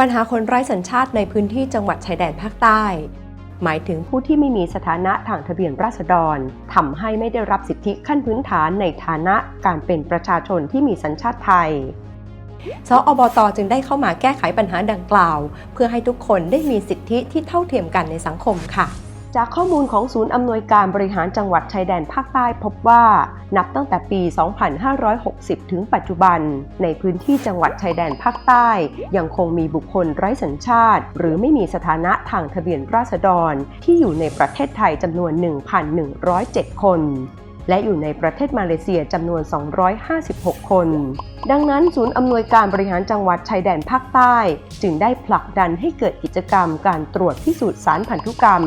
ปัญหาคนไร้สัญชาติในพื้นที่จังหวัดชายแดนภาคใต้ หมายถึงผู้ที่ไม่มีสถานะทางทะเบียนราษฎรทำให้ไม่ได้รับสิทธิขั้นพื้นฐานในฐานะการเป็นประชาชนที่มีสัญชาติไทยสอบตจึงได้เข้ามาแก้ไขปัญหาดังกล่าว เพื่อให้ทุกคนได้มีสิทธิที่เท่าเทียมกันในสังคมค่ะ จากข้อมูลของศูนย์อำนวยการบริหารจังหวัดชายแดนภาคใต้พบว่า นับตั้งแต่ปี 2560 ถึงปัจจุบัน ในพื้นที่จังหวัดชายแดนภาคใต้ ยังคงมีบุคคลไร้สัญชาติ หรือไม่มีสถานะทางทะเบียนราษฎร ที่อยู่ในประเทศไทยจำนวน 1,107 คน และอยู่ในประเทศมาเลเซียจำนวน 256 คนดังนั้นศูนย์อำนวยการบริหารจังหวัดชายแดนภาคใต้ จึงได้ผลักดันให้เกิดกิจกรรมการตรวจพิสูจน์สารพันธุกรรม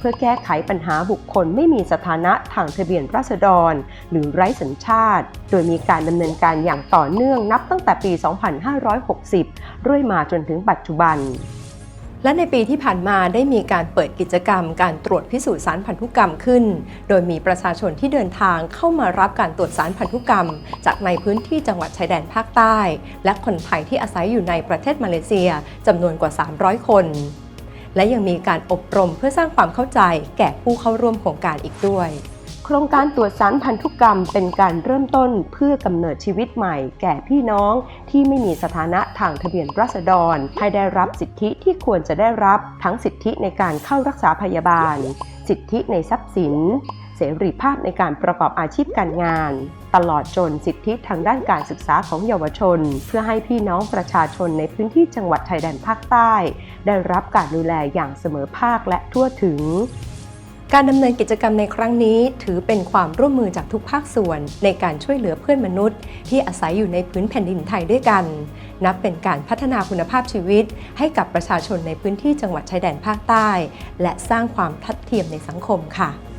เพื่อแก้ไขปัญหาบุคคลไม่มีสถานะทางทะเบียนราษฎร หรือไร้สัญชาติ โดยมีการดำเนินการอย่างต่อเนื่องนับตั้งแต่ปี 2560เรื่อยมาจนถึงปัจจุบันและในปีที่ผ่านมาได้มีการเปิดกิจกรรม การตรวจพิสูจน์สารพันธุกรรมขึ้น โดยมีประชาชนที่เดินทางเข้ามารับการตรวจสารพันธุกรรม จากในพื้นที่จังหวัดชายแดนภาคใต้ และคนไทยที่อาศัยอยู่ในประเทศมาเลเซียจำนวนกว่า 300 คน และยังมีการอบรมเพื่อสร้างความเข้าใจแก่ผู้เข้าร่วมโครงการอีกด้วย โครงการตรวจสารพันธุกรรมเป็นการเริ่มต้นเพื่อกำเนิดชีวิตใหม่ แก่พี่น้องที่ไม่มีสถานะทางทะเบียนราษฎร ให้ได้รับสิทธิที่ควรจะได้รับทั้งสิทธิในการเข้ารักษาพยาบาล สิทธิในทรัพย์สิน เสรีภาพในการประกอบอาชีพการงาน ตลอดจนสิทธิทางด้านการศึกษาของเยาวชน เพื่อให้พี่น้องประชาชนในพื้นที่จังหวัดชายแดนภาคใต้ ได้รับการดูแลอย่างเสมอภาคและทั่วถึงการดำเนินกิจกรรมในครั้งนี้ ถือเป็นความร่วมมือจากทุกภาคส่วน ในการช่วยเหลือเพื่อนมนุษย์ ที่อาศัยอยู่ในพื้นแผ่นดินไทยด้วยกัน นับเป็นการพัฒนาคุณภาพชีวิต ให้กับประชาชนในพื้นที่จังหวัดชายแดนภาคใต้ และสร้างความทัดเทียมในสังคมค่ะ